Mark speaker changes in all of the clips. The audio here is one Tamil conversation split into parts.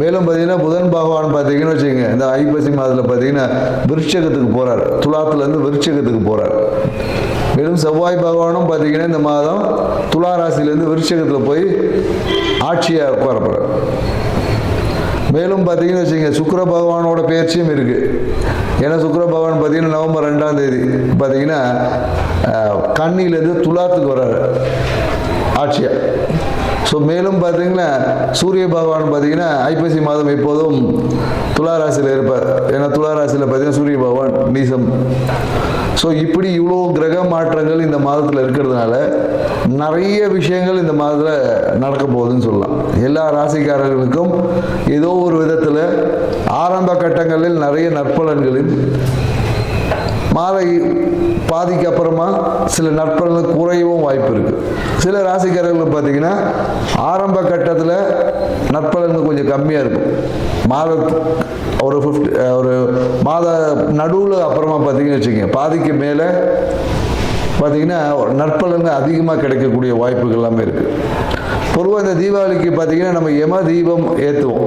Speaker 1: மேலும் பார்த்தீங்கன்னா புதன் பகவான் பார்த்தீங்கன்னு வச்சுக்கோங்க இந்த ஐப்பசி மாதத்தில் பார்த்தீங்கன்னா விருட்சகத்துக்கு போகிறார் துலாத்துலேருந்து விருட்சகத்துக்கு போகிறார் மேலும் செவ்வாய் பகவானும் பார்த்தீங்கன்னா இந்த மாதம் துலா ராசியிலேருந்து விருட்சகத்தில் போய் ஆட்சியாக உட்கார மேலும் பார்த்தீங்கன்னு வச்சுங்க சுக்கிர பகவானோட பயிற்சியும் இருக்குது ஏன்னா சுக்கர பகவான் பார்த்தீங்கன்னா நவம்பர் ரெண்டாம் தேதி பார்த்தீங்கன்னா கண்ணிலேருந்து துலாத்துக்கு வர்றாரு. ஆட்சியாக ஸோ மேலும் பார்த்தீங்கன்னா சூரிய பகவான் பார்த்தீங்கன்னா ஐப்பசி மாதம் எப்போதும் துலா ராசியில் இருப்பார். ஏன்னா துலா ராசியில் பார்த்தீங்கன்னா சூரிய பகவான் நீசம் ஸோ இப்படி இவ்வளோ கிரக மாற்றங்கள் இந்த மாதத்தில் இருக்கிறதுனால நிறைய விஷயங்கள் இந்த மாதத்தில் நடக்க போகுதுன்னு சொல்லலாம். எல்லா ராசிக்காரர்களுக்கும் ஏதோ ஒரு விதத்தில் ஆரம்ப கட்டங்களில் நிறைய நற்பலன்களும் மாலை பாதிக்கு அப்புறமா சில நற்பலன்கள் குறையவும் வாய்ப்பு இருக்குது சில ராசிக்காரர்கள் பார்த்தீங்கன்னா ஆரம்ப கட்டத்தில் நற்பலன்கள் கொஞ்சம் கம்மியாக இருக்கும். மாத ஒரு ஃபிஃப்டி ஒரு மாத நடுவில் அப்புறமா பார்த்தீங்கன்னு வச்சுக்கோங்க. பாதிக்கு மேலே பார்த்தீங்கன்னா நற்பலன்கள் அதிகமாக கிடைக்கக்கூடிய வாய்ப்புகள் எல்லாமே இருக்குது பொதுவாக இந்த தீபாவளிக்கு பார்த்தீங்கன்னா நம்ம யம தீபம் ஏற்றுவோம்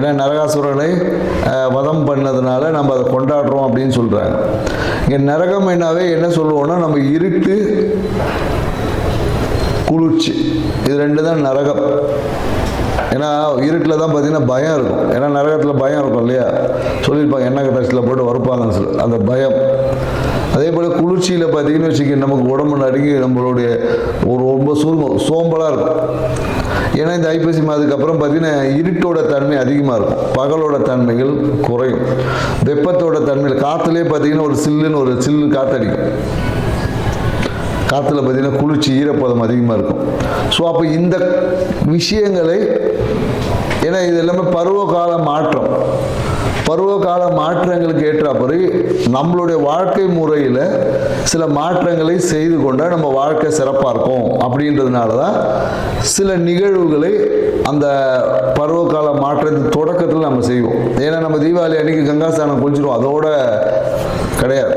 Speaker 1: ஏன்னா நரகாசுரனை அஹ், வதம் பண்ணதுனால நம்ம அதை கொண்டாடுறோம் அப்படின்னு சொல்கிறாங்க இங்கே நரகம் என்னாவே என்ன சொல்லுவோம்னா நம்ம இருட்டு குளிர்ச்சி. இது ரெண்டு தான் நரகம். ஏன்னா இருட்டில் தான் பார்த்தீங்கன்னா பயம் இருக்கும். ஏன்னா நரகத்தில் பயம் இருக்கும் இல்லையா? சொல்லியிருப்பாங்க என்ன டஸ்ட்டில் போட்டு வறுப்பாங்கன்னு சொல்லி. அந்த பயம். அதே போல் குளிர்ச்சியில் பார்த்தீங்கன்னு வச்சுக்க நமக்கு உடம்பு நடுங்கி நம்மளுடைய ஒரு ரொம்ப சுருங்கம் சோம்பலாக இருக்கும். ஏன்னா இந்த ஐப்பசி மாதத்துக்கு அப்புறம் பார்த்தீங்கன்னா இருட்டோட தன்மை அதிகமாக இருக்கும். பகலோட தன்மைகள் குறையும். வெப்பத்தோட தன்மையில் காற்றுலேயே பார்த்தீங்கன்னா ஒரு சில்லுன்னு ஒரு சில்லு காற்றடிக்கும் காற்றுல பார்த்தீங்கன்னா குளிர்ச்சி ஈரப்பதம் அதிகமாக இருக்கும். ஸோ அப்போ இந்த விஷயங்களை ஏன்னா இது எல்லாமே பருவகால மாற்றம். பருவகால மாற்றங்களுக்கு ஏற்றாப்படி நம்மளுடைய வாழ்க்கை முறையில் சில மாற்றங்களை செய்து கொண்டால் நம்ம வாழ்க்கை சிறப்பாக இருக்கும். அப்படின்றதுனால தான் சில நிகழ்வுகளை அந்த பருவகால மாற்றத்தின் தொடக்கத்தில் நம்ம செய்வோம். ஏன்னா நம்ம தீபாவளி அன்னைக்கு கங்காஸ்தானம் குளிச்சிருவோம். அதோட கிடையாது.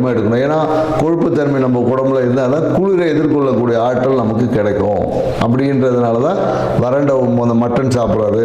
Speaker 1: ஐட்டமாக எடுக்கணும். ஏன்னா கொழுப்புத்தன்மை நம்ம உடம்புல இருந்தால் தான் குளிரை எதிர்கொள்ளக்கூடிய ஆற்றல் நமக்கு கிடைக்கும். அப்படின்றதுனால தான் வறண்ட அந்த மட்டன் சாப்பிட்றாரு.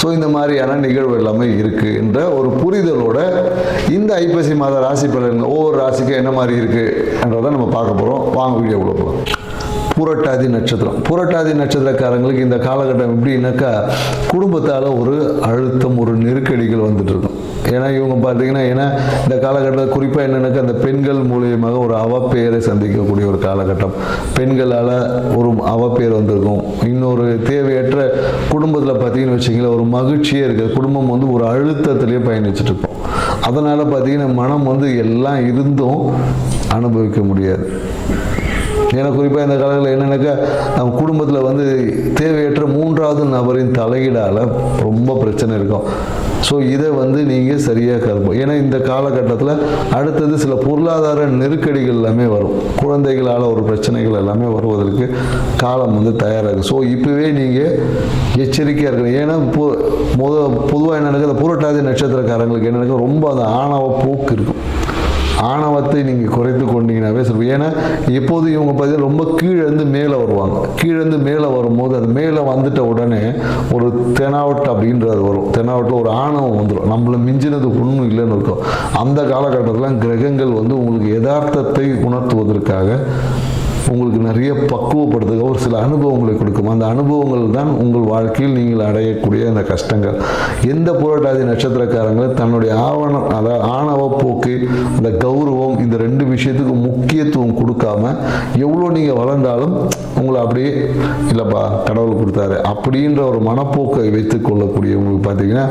Speaker 1: ஸோ இந்த மாதிரியான நிகழ்வு எல்லாமே இருக்குது என்ற ஒரு புரிதலோட இந்த ஐப்பசி மாத ராசி பலன்கள் ஒவ்வொரு ராசிக்கும் என்ன மாதிரி இருக்குன்றதை நம்ம பார்க்க போகிறோம் வாங்க வீடியோ கொடுப்போம் புரட்டாதி நட்சத்திரம். புரட்டாதி நட்சத்திரக்காரங்களுக்கு இந்த காலகட்டம் எப்படின்னாக்கா குடும்பத்தால் ஒரு அழுத்தம் ஒரு நெருக்கடிகள் வந்துட்டு இருக்கும் ஏன்னா இவங்க பார்த்தீங்கன்னா ஏன்னா இந்த காலகட்டத்தில் குறிப்பாக என்னென்னாக்கா அந்த பெண்கள் மூலியமாக ஒரு அவப்பெயரை சந்திக்கக்கூடிய ஒரு காலகட்டம். பெண்களால் ஒரு அவப்பெயர் வந்திருக்கும். இன்னொரு தேவையற்ற குடும்பத்தில் பார்த்தீங்கன்னு வச்சிங்களேன் ஒரு மகிழ்ச்சியே இருக்குது. குடும்பம் வந்து ஒரு அழுத்தத்திலேயே பயணிச்சுட்டு இருப்போம் அதனால் பார்த்தீங்கன்னா மனம் வந்து எல்லாம் இருந்தும் அனுபவிக்க முடியாது. ஏன்னா குறிப்பாக இந்த காலத்தில் என்னென்னாக்கா நம்ம குடும்பத்தில் வந்து தேவையற்ற மூன்றாவது நபரின் தலையீடால் ரொம்ப பிரச்சனை இருக்கும். ஸோ இதை வந்து நீங்கள் சரியாக கருப்போம் ஏன்னா இந்த காலகட்டத்தில் அடுத்தது சில பொருளாதார நெருக்கடிகள் எல்லாமே வரும். குழந்தைகளால் ஒரு பிரச்சனைகள் எல்லாமே வருவதற்கு காலம் வந்து தயாராகும் ஸோ இப்போவே நீங்கள் எச்சரிக்கையாக இருக்கணும். ஏன்னா இப்போ முத பொதுவாக என்ன நடக்குது புரட்டாதி நட்சத்திரக்காரங்களுக்கு என்ன ரொம்ப அந்த ஆணவ போக்கு இருக்கும். ஆணவத்தை நீங்கள் குறைத்து கொண்டீங்கன்னாவே சொல்லுவோம் ஏன்னா எப்போதும் இவங்க பார்த்தீங்கன்னா ரொம்ப கீழேருந்து மேலே வருவாங்க. கீழேருந்து மேலே வரும்போது அது மேலே வந்துட்ட உடனே ஒரு தெனாவட் அப்படின்றது வரும். தெனாவட்டில் ஒரு ஆணவம் வந்துடும் நம்மளை மிஞ்சினது ஒன்றும் இல்லைன்னு இருக்கும் அந்த காலகட்டத்தில் கிரகங்கள் வந்து உங்களுக்கு யதார்த்தத்தை உணர்த்துவதற்காக உங்களுக்கு நிறைய பக்குவப்படுத்துக ஒரு சில அனுபவங்களை கொடுக்கும். அந்த அனுபவங்கள் தான் உங்கள் வாழ்க்கையில் நீங்கள் அடையக்கூடிய அந்த கஷ்டங்கள். எந்த புரட்டாதி நட்சத்திரக்காரங்களும் தன்னுடைய ஆவணம் அதாவது ஆணவ போக்கு அந்த கௌரவம் இந்த ரெண்டு விஷயத்துக்கு முக்கியத்துவம் கொடுக்காம எவ்வளோ நீங்கள் வளர்ந்தாலும் உங்களை அப்படியே இல்லைப்பா கடவுள் கொடுத்தாரு அப்படின்ற ஒரு மனப்போக்கை வைத்துக் கொள்ளக்கூடியவங்களுக்கு பார்த்தீங்கன்னா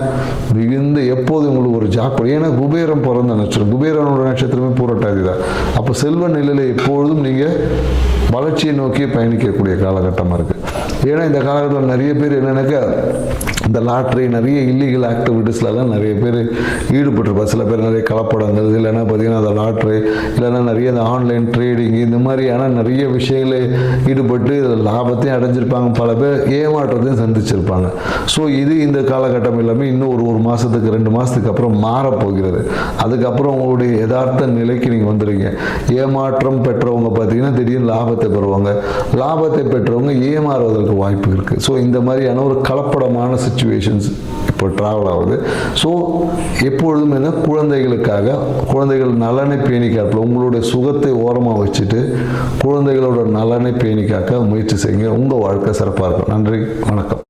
Speaker 1: மிகுந்த எப்போது உங்களுக்கு ஒரு ஜாக்கு ஏன்னா குபேரம் பிறந்த நட்சத்திரம் குபேரனோட நட்சத்திரமே பூரட்டாதி தான். அப்போ செல்வ நிலையில் எப்பொழுதும் நீங்கள் வளர்ச்சியை நோக்கி பயணிக்கக்கூடிய காலகட்டமாக இருக்குது ஏன்னா இந்த காலகட்டத்தில் நிறைய பேர் என்னன்னாக்கா இந்த லாட்ரி நிறைய இல்லீகல் ஆக்டிவிட்டீஸ்லலாம் நிறைய பேர் ஈடுபட்டிருப்பார் சில பேர் நிறைய கலப்படங்கள் இல்லைன்னா பார்த்தீங்கன்னா அந்த லாட்ரி இல்லைன்னா நிறைய இந்த ஆன்லைன் ட்ரேடிங் இந்த மாதிரியான நிறைய விஷயங்களை ஈடுபட்டு லாபத்தையும் அடைஞ்சிருப்பாங்க. பல பேர் ஏமாற்றத்தையும் சந்திச்சிருப்பாங்க. ஸோ இது இந்த காலகட்டம் எல்லாமே இன்னும் ஒரு ஒரு மாதத்துக்கு ரெண்டு மாதத்துக்கு அப்புறம் மாறப்போகிறது. அதுக்கப்புறம் உங்களுடைய யதார்த்த நிலைக்கு நீங்கள் வந்துடுங்க ஏமாற்றம் பெற்றவங்க பார்த்தீங்கன்னா திடீர்னு லாபத்தை பெறுவாங்க. லாபத்தை பெற்றவங்க ஏமாறுவதற்கு வாய்ப்பு இருக்குது ஸோ இந்த மாதிரியான ஒரு கலப்படமான சுச்சுவேஷன்ஸ் இப்போ ட்ராவல் ஆகுது. ஸோ எப்பொழுதும் என்ன? குழந்தைகளுக்காக குழந்தைகள் நலனை பேணி காப்பல உங்களுடைய சுகத்தை ஓரமாக வச்சுட்டு குழந்தைகளோட நலனை பேணி காக்க முயற்சி செய்யுங்க. உங்கள் வாழ்க்கை சிறப்பாக இருக்கும். நன்றி. வணக்கம்.